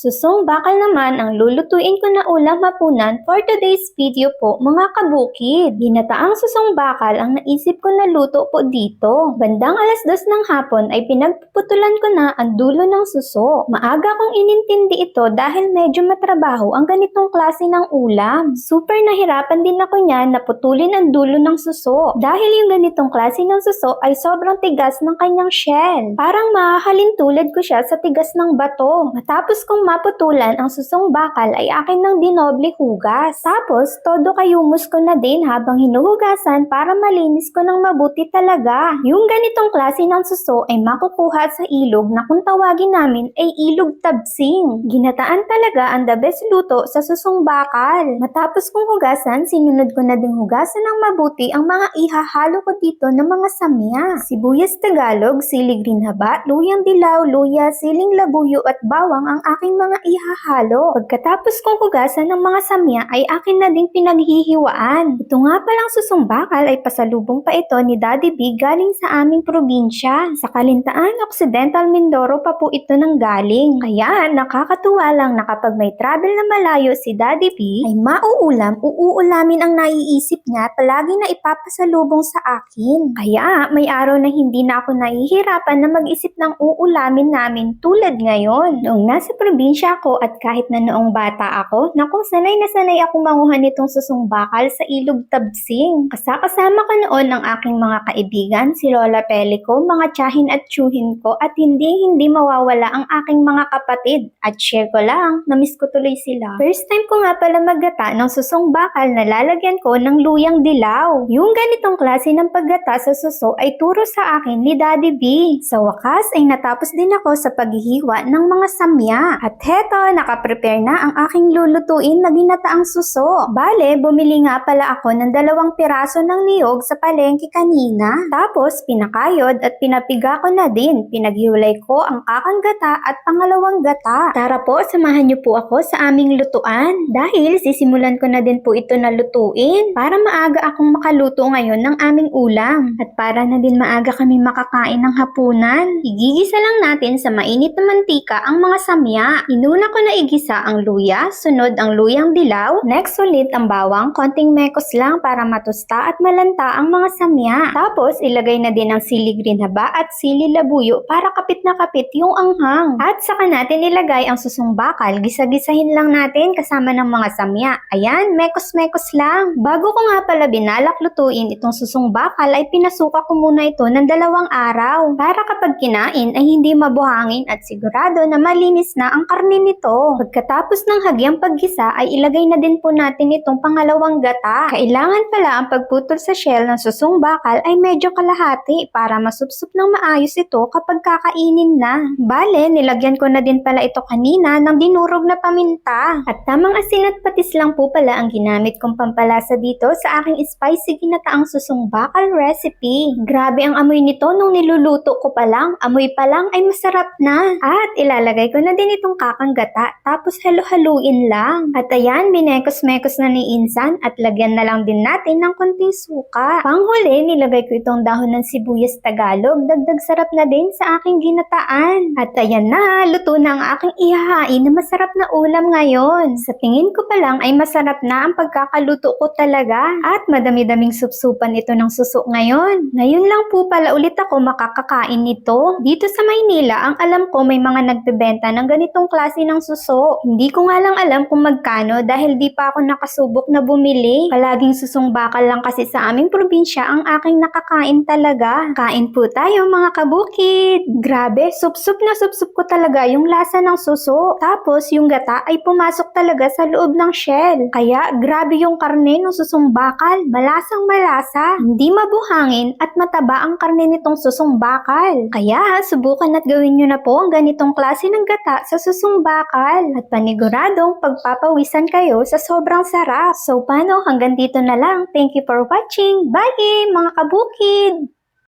Susong bakal naman ang lulutuin ko na ulam hapunan for today's video po mga kabukid. Ginataang susong bakal ang naisip ko na luto po dito. Bandang alas dos ng hapon ay pinagpuputulan ko na ang dulo ng suso. Maaga kong inintindi ito dahil medyo matrabaho ang ganitong klase ng ulam. Super nahirapan din ako niyan na putulin ang dulo ng suso. Dahil yung ganitong klase ng suso ay sobrang tigas ng kanyang shell. Parang mahahalin tulad ko siya sa tigas ng bato. Matapos kong maputulan ang susong bakal ay akin ng dinoble hugas. Tapos, todo kayumos ko na din habang hinuhugasan para malinis ko ng mabuti talaga. Yung ganitong klase ng suso ay makukuha sa ilog na kung tawagin namin ay ilog tabsing. Ginataan talaga ang the best luto sa susong bakal. Matapos kong hugasan, sinunod ko na ding hugasan ng mabuti ang mga ihahalo ko dito ng mga samya. Sibuyas Tagalog, sili green haba, luyang dilaw, luya, siling labuyo at bawang ang aking mga ihahalo. Pagkatapos kong hugasan ng mga samya ay akin na ding pinaghihiwaan. Ito nga palang susong bakal ay pasalubong pa ito ni Daddy B galing sa aming probinsya. Sa Kalintaan, Occidental Mindoro pa po ito nang galing. Kaya nakakatuwa lang na kapag may travel na malayo si Daddy B ay mauulam, uuulamin ang naiisip niya palagi na ipapasalubong sa akin. Kaya may araw na hindi na ako nahihirapan na mag-isip ng uulamin namin tulad ngayon. Noong nasa probinsya ako at kahit na noong bata ako, naku sanay na sanay ako manguha nitong susong bakal sa ilog tabsing. Kasakasama ko noon ang aking mga kaibigan, si Lola Pelico, mga tsahin at tsuhin ko at hindi hindi mawawala ang aking mga kapatid. At share ko lang, namiss ko tuloy sila. First time ko nga pala maggata ng susong bakal na lalagyan ko ng luyang dilaw. Yung ganitong klase ng paggata sa suso ay turo sa akin ni Daddy B. Sa wakas ay natapos din ako sa paghihiwa ng mga samya. At heto, nakaprepare na ang aking lulutuin na ginataang suso. Bale, bumili nga pala ako ng dalawang piraso ng niyog sa palengke kanina. Tapos, pinakayod at pinapiga ko na din. Pinaghiwalay ko ang kakang gata at pangalawang gata. Tara po, samahan niyo po ako sa aming lutuan. Dahil sisimulan ko na din po ito na lutuin para maaga akong makaluto ngayon ng aming ulam. At para na din maaga kami makakain ng hapunan, igigisa lang natin sa mainit na mantika ang mga samya. Inuna ko na igisa ang luya, sunod ang luyang dilaw, next ulit ang bawang, konting mekos lang para matusta at malanta ang mga samya. Tapos ilagay na din ang sili green haba at sili labuyo para kapit na kapit yung anghang. At saka natin ilagay ang susong bakal, gisa-gisahin lang natin kasama ng mga samya. Ayan, mekos-mekos lang. Bago ko nga pala binalak lutuin itong susong bakal ay pinasuka ko muna ito ng dalawang araw para kapag kinain ay hindi mabuhangin at sigurado na malinis na ang karne nito. Pagkatapos ng hagyang paggisa ay ilagay na din po natin itong pangalawang gata. Kailangan pala ang pagputol sa shell ng susong bakal ay medyo kalahati para masupsup ng maayos ito kapag kakainin na. Bale, nilagyan ko na din pala ito kanina ng dinurog na paminta. At tamang asin at patis lang po pala ang ginamit kong pampalasa dito sa aking spicy ginataang susong bakal recipe. Grabe ang amoy nito nung niluluto ko pa lang. Amoy pa lang ay masarap na. At ilalagay ko na din itong kakang gata tapos halo-haluin lang. At ayan, binekos-mekos na ni Insan at lagyan na lang din natin ng konting suka. Panghuli, nilagay ko itong dahon ng sibuyas Tagalog. Dagdag sarap na din sa aking ginataan. At ayan na, luto na ang aking ihahain na masarap na ulam ngayon. Sa tingin ko pa lang ay masarap na ang pagkakaluto ko talaga. At madami-daming supsupan ito ng suso ngayon. Ngayon lang po pala ulit ako makakakain nito. Dito sa Maynila, ang alam ko may mga nagbebenta ng ganitong klase ng suso. Hindi ko nga lang alam kung magkano dahil di pa ako nakasubok na bumili. Palaging susong bakal lang kasi sa aming probinsya ang aking nakakain talaga. Kain po tayo mga kabukid. Grabe, sup-sup na sup-sup ko talaga yung lasa ng suso. Tapos yung gata ay pumasok talaga sa loob ng shell. Kaya grabe yung karne ng susong bakal. Malasang malasa. Hindi mabuhangin at mataba ang karne nitong susong bakal. Kaya subukan at gawin nyo na po ang ganitong klase ng gata sa susong bakal. At paniguradong pagpapawisan kayo sa sobrang sarap. So paano hanggang dito na lang. Thank you for watching. Bye mga kabukid!